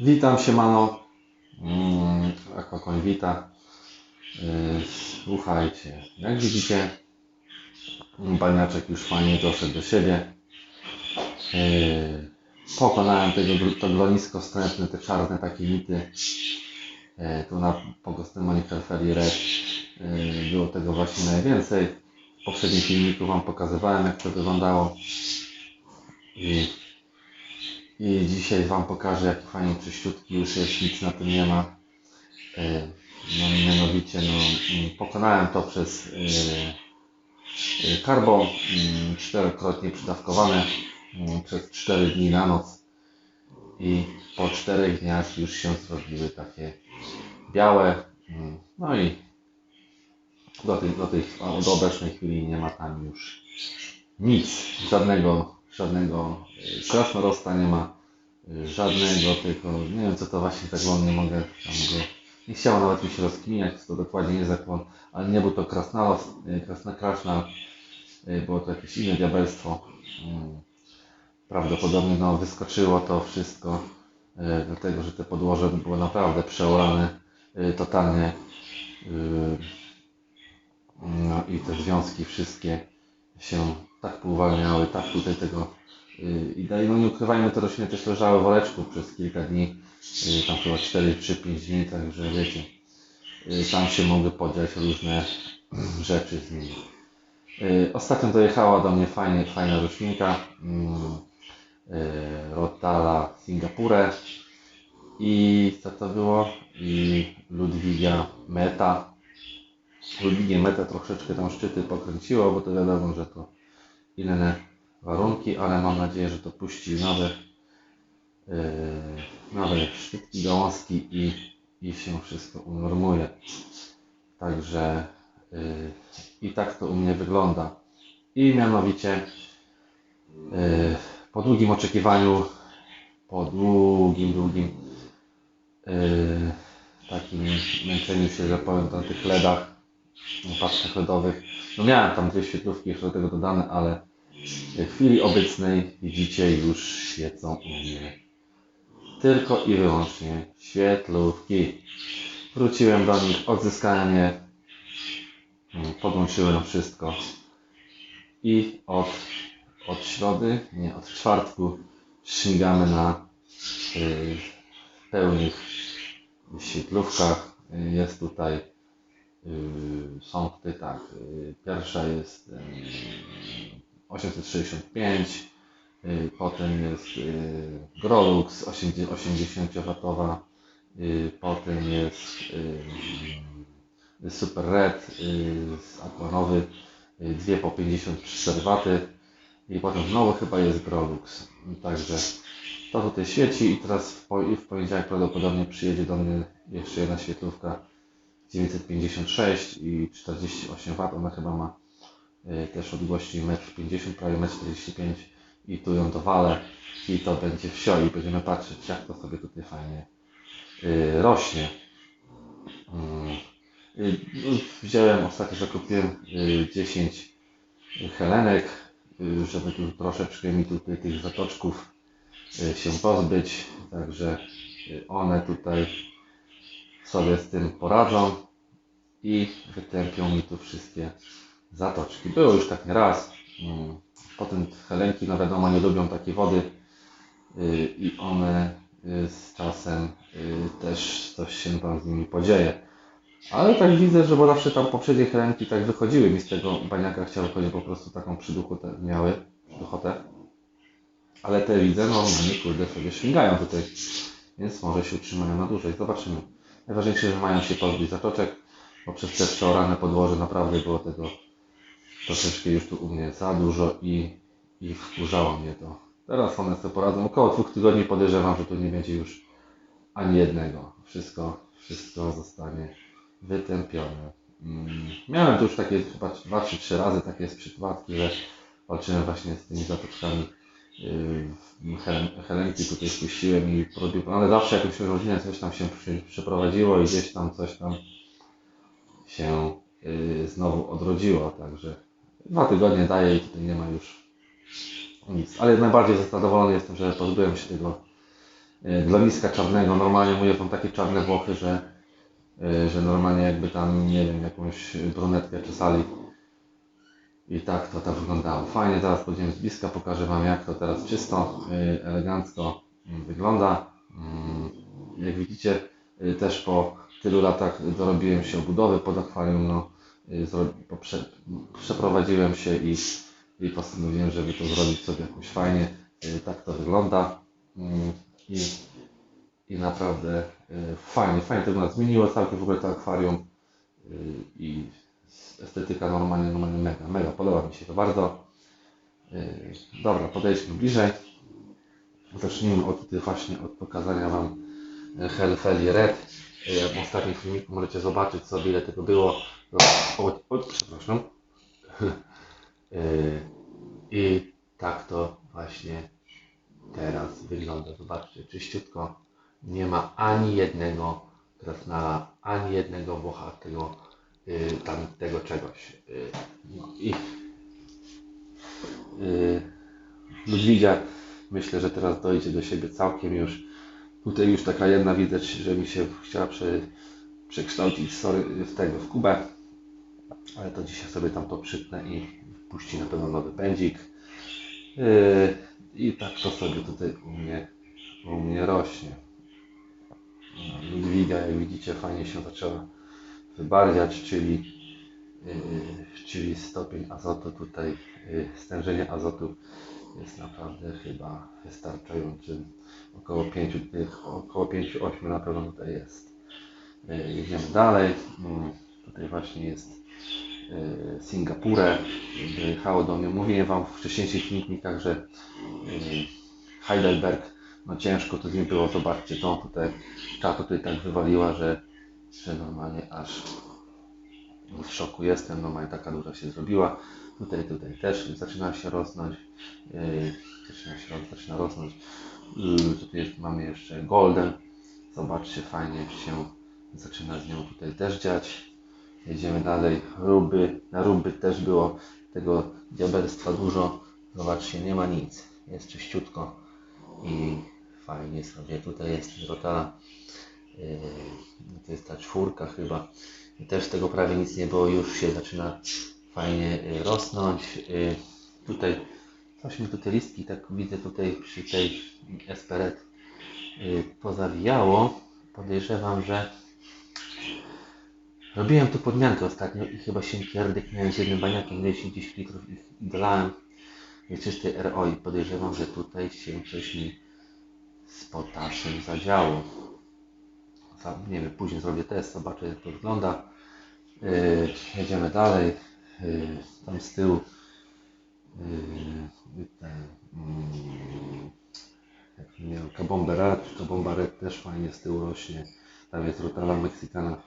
Witam się, mano. Mm, Aquacoin wita. Yy, Słuchajcie, jak widzicie, baniaczek już fajnie doszedł do siebie. Yy, Pokonałem tego, to glonisko wstrętne, te czarne takie mity. Yy, Tu na Pogostymanie Ferferi Red było tego właśnie najwięcej. W poprzednim filmiku Wam pokazywałem, jak to wyglądało. I i dzisiaj Wam pokażę, jaki fajnie czyściutki już jest, nic na tym nie ma. E, No, mianowicie, no, mm, pokonałem to przez e, e, karbo, mm, czterokrotnie przydawkowane mm, przez 4 dni na noc. I po 4 dniach już się zrobiły takie białe. No i do tej, do tej do obecnej chwili nie ma tam już nic, żadnego, żadnego krasnorosta nie ma, e, żadnego, tylko nie wiem co to właśnie tak wam nie mogę tam go, nie chciało nawet mi się rozkminiać, co to dokładnie jest zakłon, ale nie był to krasnalost, e, krasna kraszna, e, było to jakieś inne diabelstwo. Mm. Prawdopodobnie no, wyskoczyło to wszystko, dlatego że te podłoże było naprawdę przeorane totalnie. e, no i te związki wszystkie się tak pouwalniały, tak tutaj tego i dalej, no nie ukrywajmy, te rośliny też leżały w woreczku przez kilka dni, yy, tam chyba 4 czy 5 dni, także wiecie, yy, tam się mogły podziać różne rzeczy z nimi. Ostatnio dojechała do mnie fajnie, fajna roślinka, yy, Rotala Singapure i co to było? I Ludwigia Meta. Ludwigię Meta troszeczkę tam szczyty pokręciło, bo to wiadomo, że to inne warunki, ale mam nadzieję, że to puści nowe, yy, nowe szczytki, gałązki i, i się wszystko unormuje. Także yy, i tak to u mnie wygląda. I mianowicie yy, po długim oczekiwaniu, po długim, długim yy, takim męczeniu się, że powiem, na tych ledach, paczkach LEDowych. No miałem tam dwie świetlówki jeszcze do tego dodane, ale w chwili obecnej widzicie już świecą u mnie tylko i wyłącznie świetlówki. Wróciłem do nich, odzyskałem je, mm, podłączyłem wszystko i od, od środy, nie, od czwartku śmigamy na y, pełnych świetlówkach. Y, Jest tutaj Yy, są tutaj tak. yy, Pierwsza jest yy, 865, yy, potem jest yy, Grolux 80W, yy, potem jest Super Red yy, dwie po 54 W i potem znowu chyba jest Grolux. Także to tutaj świeci i teraz w, poniedziałek prawdopodobnie przyjedzie do mnie jeszcze jedna świetlówka 956 i 48 W. Ona chyba ma y, też odległości 1,50 m, prawie 1,45 m i tu ją dowalę i to będzie wsio i będziemy patrzeć jak to sobie tutaj fajnie y, rośnie. Mm. Y, Wziąłem, ostatnio zakupiłem y, 10 helenek, y, żeby tu troszeczkę mi tutaj tych zatoczków y, się pozbyć, także y, one tutaj sobie z tym poradzą i wytępią mi tu wszystkie zatoczki. Było już tak nie raz. Mm. Potem helenki, no wiadomo, nie lubią takiej wody y, i one y, z czasem y, też coś się tam z nimi podzieje. Ale tak widzę, że bo zawsze tam poprzednie helenki tak wychodziły mi z tego baniaka, chciały chodzić po prostu taką przyduchotę miały, przyduchotę. Ale te widzę, no normalnie kurde sobie śmigają tutaj, więc może się utrzymają na dłużej. Zobaczymy. Najważniejsze, że mają się pozbyć zatoczek, bo przez te przeorane podłoże naprawdę było tego troszeczkę już tu u mnie za dużo i, i wkurzało mnie to. Teraz one sobie poradzą. Około dwóch tygodni podejrzewam, że tu nie będzie już ani jednego. Wszystko, wszystko zostanie wytępione. Mm, Miałem tu już takie chyba dwa czy trzy razy takie przypadki, że walczyłem właśnie z tymi zatoczkami. Yy, Helen, Helenki tutaj spuściłem i produk, ale zawsze jakąś rodzinę coś tam się przeprowadziło i gdzieś tam coś tam się yy, znowu odrodziło, także dwa tygodnie daję i tutaj nie ma już nic. Ale najbardziej zadowolony jestem, że pozbyłem się tego dla liska czarnego. Normalnie mówię, są takie czarne włochy, że, y, że normalnie jakby tam, nie wiem, jakąś brunetkę czesali. I tak to tak wyglądało. Fajnie, zaraz pójdziemy z bliska, pokażę Wam jak to teraz czysto, y, elegancko mm, wygląda. Mm, Jak widzicie, też po tylu latach dorobiłem się obudowy pod akwarium. No, y, przeprowadziłem się i, i postanowiłem, żeby to zrobić sobie jakoś fajnie. Y, Tak to wygląda. Mm, I, i naprawdę y, fajnie, fajnie to wygląda. Zmieniło całkiem w ogóle to akwarium i estetyka normalnie, normalnie mega, mega. Podoba mi się to bardzo. Dobra, podejdźmy bliżej. Zacznijmy od właśnie od pokazania Wam Helfeli Red. W ostatnim filmiku możecie zobaczyć sobie ile tego było. O, o, przepraszam. Y, I tak to właśnie teraz wygląda. Zobaczcie, czyściutko. Nie ma ani jednego krasnala, ani jednego włochatego y, tam tego czegoś. Y, no i Ludwiga myślę, że teraz dojdzie do siebie całkiem już. Tutaj już taka jedna widać, że mi się chciała prze, przekształcić w tego, w kubę. Ale to dzisiaj sobie tam to przytnę i puści na pewno nowy pędzik. Yy, I tak to sobie tutaj u mnie, u mnie rośnie. No, Ludwiga, jak widzicie, fajnie się zaczęła wybarwiać, czyli, yy, czyli stopień azotu tutaj, yy, stężenie azotu jest naprawdę chyba wystarczającym. Około 5, około 5-8 na pewno tutaj jest. Yy, Jedziemy dalej. Mm, Tutaj właśnie jest yy, Singapurę. Wyjechało do mnie. Mówiłem Wam w wcześniejszych filmikach, że yy, Heidelberg, no ciężko to z nim było. Zobaczcie, to tutaj, ta tutaj tak wywaliła, że, że normalnie aż w szoku jestem. Normalnie taka duża się zrobiła. Tutaj, tutaj też zaczyna się rosnąć. Yy, zaczyna się zaczyna rosnąć. Yy, tutaj jest, mamy jeszcze Golden. Zobaczcie, fajnie się zaczyna z nią tutaj też dziać. Jedziemy dalej. Ruby. Na ruby też było tego diabelstwa dużo. Zobaczcie, nie ma nic. Jest czyściutko i fajnie sobie. Tutaj jest rotala. Yy, to jest ta czwórka chyba. Też tego prawie nic nie było. Już się zaczyna fajnie yy, rosnąć. Yy, tutaj coś mi tutaj listki, tak widzę tutaj przy tej Esperet yy, pozawijało. Podejrzewam, że robiłem tu podmiankę ostatnio i chyba się pierdyknąłem z jednym baniakiem, ile 10 litrów i dolałem czysty RO i podejrzewam, że tutaj się coś mi z potaszem zadziało. Za- Nie wiem, później zrobię test, zobaczę jak to wygląda. Yy, jedziemy dalej. Yy, tam z tyłu yy, ten, mm, jak nie wiem, Kabomba Red, Kabomba Red też fajnie z tyłu rośnie. Tam jest Rotala Mexicana.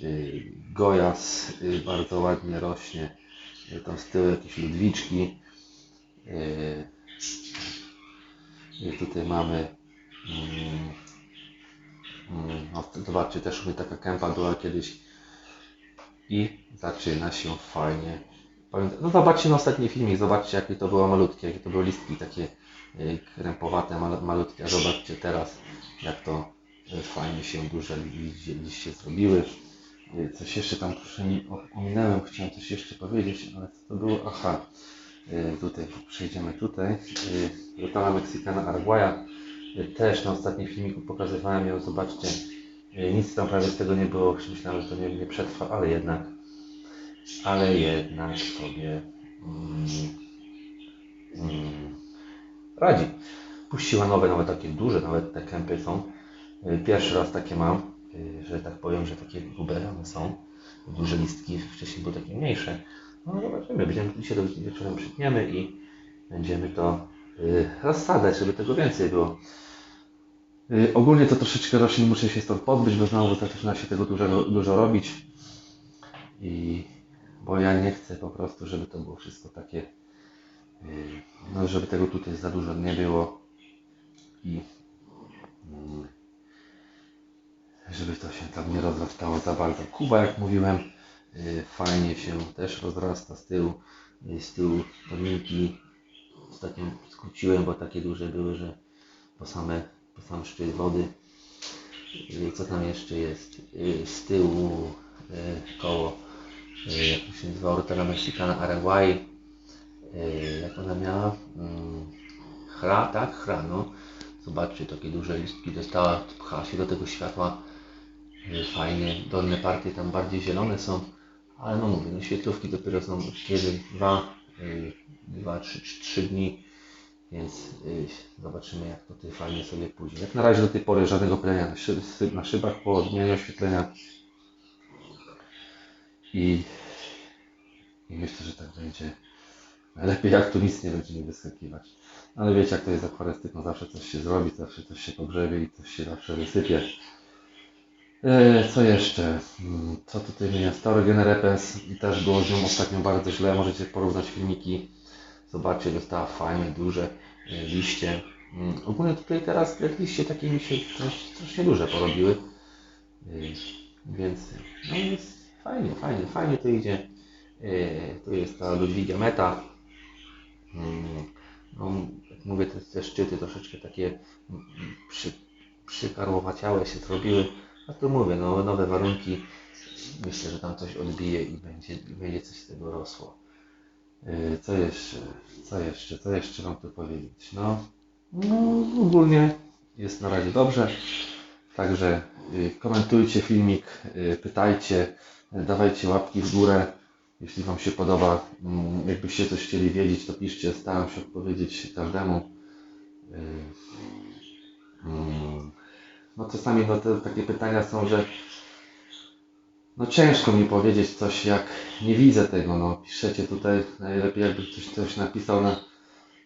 Yy, Gojas yy, bardzo ładnie rośnie. Yy, Tam z tyłu jakieś ludwiczki. Tutaj mamy mm, mm, no, zobaczcie, też u mnie taka kępa była kiedyś i zaczyna się fajnie. Pamiętam, no zobaczcie na ostatni filmik, zobaczcie jakie to było malutkie, jakie to były listki takie y, krępowate, mal, malutkie, a zobaczcie teraz jak to y, fajnie się duże liście, zrobiły. Y, Coś jeszcze tam przemi- o- ominąłem, chciałem coś jeszcze powiedzieć, ale co to było? Aha, tutaj przejdziemy tutaj. Rotala Mexicana Araguaya. Y, Też na ostatnim filmiku pokazywałem ją, zobaczcie. Nic tam prawie z tego nie było, myślałem, że to nie, nie przetrwa, ale jednak ale jednak sobie mm, mm, radzi. Puściła nowe, nawet takie duże, nawet te kępy są. Y, Pierwszy raz takie mam, y, że tak powiem, że takie grube one są. Duże listki, wcześniej były takie mniejsze. No zobaczymy, będziemy dzisiaj do wieczorem przytniemy i będziemy to y, rozsadzać, żeby tego więcej było. Y, Ogólnie to troszeczkę roślin muszę się stąd pozbyć, bo znowu zaczyna się tego dużo, dużo robić. I bo ja nie chcę po prostu, żeby to było wszystko takie, yy, no żeby tego tutaj za dużo nie było i mm, żeby to się tam nie rozrastało za bardzo. Kuba, jak mówiłem, yy, fajnie się też rozrasta z tyłu, z tyłu tominki ostatnio skróciłem, bo takie duże były, że po same sam szczyt wody. Co tam jeszcze jest? Y, Z tyłu y, koło, y, jak się nazywa, Ortega Mexicana Araguay. Jak ona miała? Mm, Chra, tak? Chra, no. Zobaczcie, takie duże listki dostała, pcha się do tego światła. Fajnie, dolne partie tam bardziej zielone są, ale no mówię, no świetlówki dopiero są jeden, dwa, y, dwa, trzy, trzy, trzy dni, więc y, zobaczymy jak to tutaj fajnie sobie pójdzie. Jak na razie do tej pory żadnego plenia na, szyb, na szybach po odmianie oświetlenia i, i myślę, że tak będzie najlepiej jak tu nic nie będzie mi wyskakiwać. Ale wiecie jak to jest akwarystyką, zawsze coś się zrobi, zawsze coś się pogrzebie i coś się zawsze wysypie. E, Co jeszcze? Mm, Co tutaj wymienia? Stary Repens i też było z nią ostatnio bardzo źle. Możecie porównać filmiki. Zobaczcie, dostała fajne, duże liście. Mm, Ogólnie tutaj teraz te liście takie mi się strasznie, duże porobiły. E, Więc no jest fajnie, fajnie, fajnie to idzie. E, Tu jest ta Ludwigia Meta. Mm, No, jak mówię, te, te szczyty troszeczkę takie mm, przy, przykarłowaciałe się zrobiły. A tu mówię, no, nowe warunki. Myślę, że tam coś odbije i będzie, będzie coś z tego rosło. Yy, Co jeszcze? Co jeszcze? Co jeszcze Wam tu powiedzieć? No, no ogólnie jest na razie dobrze. Także yy, komentujcie filmik, yy, pytajcie, dawajcie łapki w górę. Jeśli Wam się podoba, mm, jakbyście coś chcieli wiedzieć, to piszcie, staram się odpowiedzieć każdemu. Mm, no czasami no, te takie pytania są, że no ciężko mi powiedzieć coś, jak nie widzę tego, no piszecie tutaj, najlepiej jakby ktoś coś napisał na,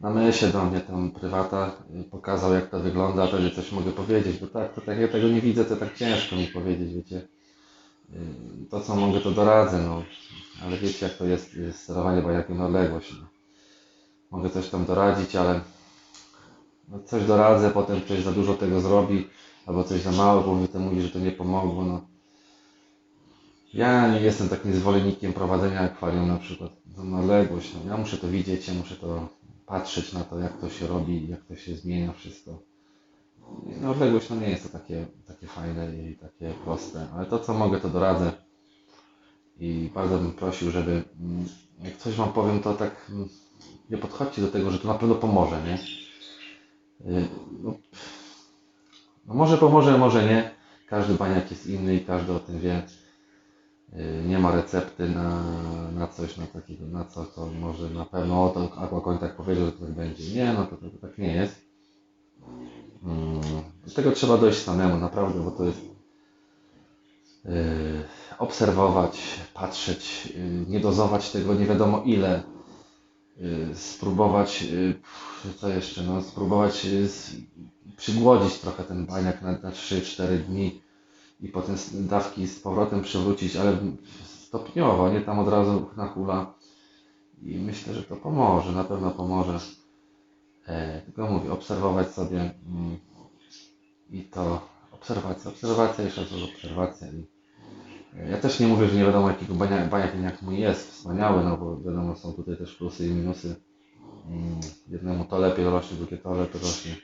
na mesie do mnie, tam prywata, y, pokazał jak to wygląda, wtedy coś mogę powiedzieć, bo tak, to tak ja tego nie widzę, to tak ciężko mi powiedzieć, wiecie. Y, To co mogę to doradzę, no, ale wiecie jak to jest, jest sterowanie bajakiem na odległość, no. Mogę coś tam doradzić, ale no, coś doradzę, potem ktoś za dużo tego zrobi, albo coś za mało, bo mi to mówi, że to nie pomogło. No. Ja nie jestem takim zwolennikiem prowadzenia akwarium na przykład na odległość. No. Ja muszę to widzieć, ja muszę to patrzeć na to, jak to się robi, jak to się zmienia wszystko. Na odległość no nie jest to takie, takie fajne i takie proste, ale to co mogę to doradzę. I bardzo bym prosił, żeby mm, jak coś Wam powiem, to tak mm, nie podchodźcie do tego, że to na pewno pomoże, nie? Y, No, no może pomoże, może nie. Każdy baniak jest inny i każdy o tym wie. Y, Nie ma recepty na, na coś, na takiego, na co to może na pewno o to Aquacoin tak powiedział, że to tak będzie. Nie, no to, to, to tak nie jest. Mm, Do tego trzeba dojść samemu, naprawdę, bo to jest yy, obserwować, patrzeć, yy, nie dozować tego nie wiadomo ile. Yy, spróbować, yy, co jeszcze, no spróbować yy, przygłodzić trochę ten baniak na, na 3-4 dni i potem dawki z powrotem przywrócić, ale stopniowo, nie tam od razu na hula. I myślę, że to pomoże, na pewno pomoże. E, tylko mówię, obserwować sobie mm, i to obserwacja, obserwacja, jeszcze raz obserwacja. I, e, ja też nie mówię, że nie wiadomo jakiego bania- baniak mój jest, wspaniały, no bo wiadomo są tutaj też plusy i minusy. Mm, jednemu to lepiej rośnie, drugie to lepiej rośnie.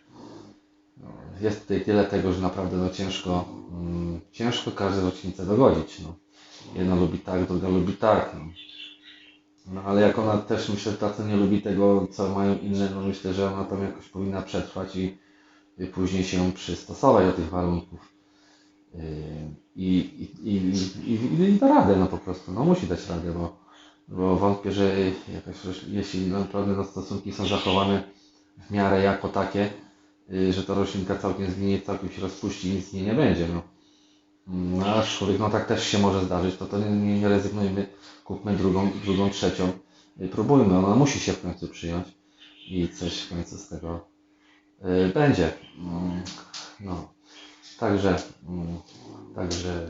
No, Jest tutaj tyle tego, że naprawdę no ciężko, mm, ciężko każdą rocznicę dogodzić. No. Jedna lubi tak, druga lubi tak. No. No ale jak ona też myślę, ta co nie lubi tego, co mają inne, no myślę, że ona tam jakoś powinna przetrwać i, i później się przystosować do tych warunków. Yy, I, i, i, i, i, da radę, no po prostu, no musi dać radę, bo, bo wątpię, że jakaś, jeśli naprawdę no, stosunki są zachowane w miarę jako takie, że ta roślinka całkiem zginie, całkiem się rozpuści i nic z niej nie będzie, no. No, aczkolwiek no tak też się może zdarzyć, to to nie, nie, nie rezygnujmy, kupmy drugą, drugą, trzecią, y, próbujmy, ona musi się w końcu przyjąć i coś w końcu z tego y, będzie. Mm, No, także, mm, także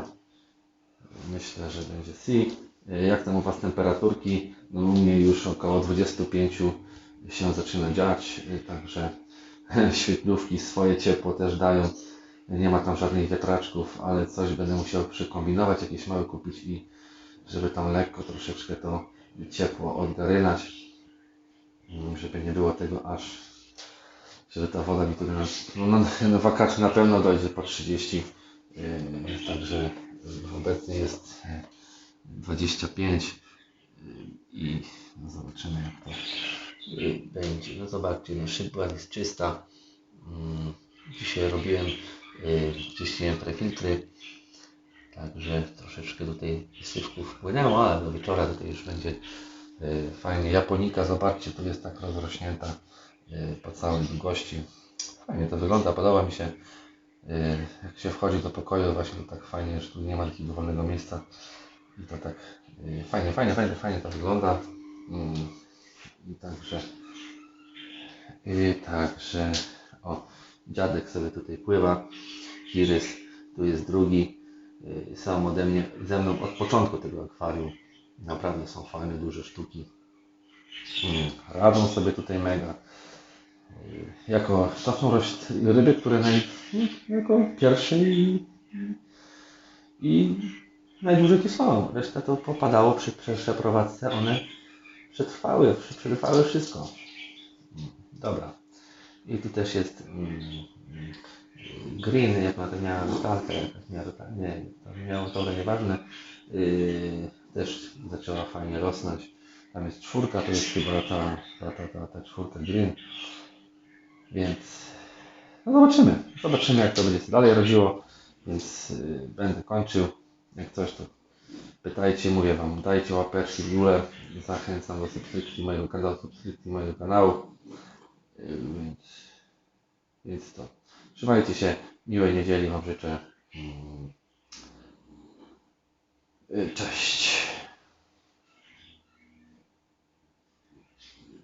myślę, że będzie si. Y, Jak tam u Was temperaturki? No u mnie już około 25 się zaczyna dziać, y, także świetlówki swoje ciepło też dają. Nie ma tam żadnych wiatraczków, ale coś będę musiał przykombinować, jakieś małe kupić i żeby tam lekko troszeczkę to ciepło odgarynać, Mm, żeby nie było tego aż żeby ta woda mi na, no, na wakacje na pewno dojdzie po 30. Yy, także obecnie jest yy, 25 yy, i no zobaczymy jak to będzie. No zobaczcie, no szybka jest czysta. Mm, Dzisiaj robiłem, czyściłem prefiltry, także troszeczkę tutaj syfków wpłynęło, ale do wieczora tutaj już będzie yy, fajnie. Japonika, zobaczcie, tu jest tak rozrośnięta yy, po całej długości. Fajnie to wygląda, podoba mi się. Jak się wchodzi do pokoju, właśnie to tak fajnie, że tu nie ma takiego wolnego miejsca. I to tak fajnie, fajnie, fajnie, fajnie to wygląda. I także, także, o, dziadek sobie tutaj pływa. Kirys, tu jest drugi. Yy, Są ode mnie, ze mną od początku tego akwarium. Naprawdę są fajne, duże sztuki. Mm, Radzą sobie tutaj mega. Yy, Jako, to są ryby, które naj, jako pierwsze i, i najdłużej tu są. Reszta to popadało przy przeprowadzce. One przetrwały, przetrwały wszystko. Dobra. I tu też jest mm, mm, green, jak ona to miała rutalkę, jakaś miała rutalkę, nie, to miało to nieważne. Yy, też zaczęła fajnie rosnąć. Tam jest czwórka, to jest chyba ta, ta, ta, ta, ta czwórka green. Więc no zobaczymy. Zobaczymy jak to będzie się dalej rodziło. Więc yy, będę kończył. Jak coś to pytajcie, mówię Wam, dajcie łapeczki w górę. Zachęcam do subskrypcji mojego kanału, subskrypcji mojego kanału. Yy, Więc, więc to. Trzymajcie się. Miłej niedzieli Wam życzę. Mm. Yy, Cześć.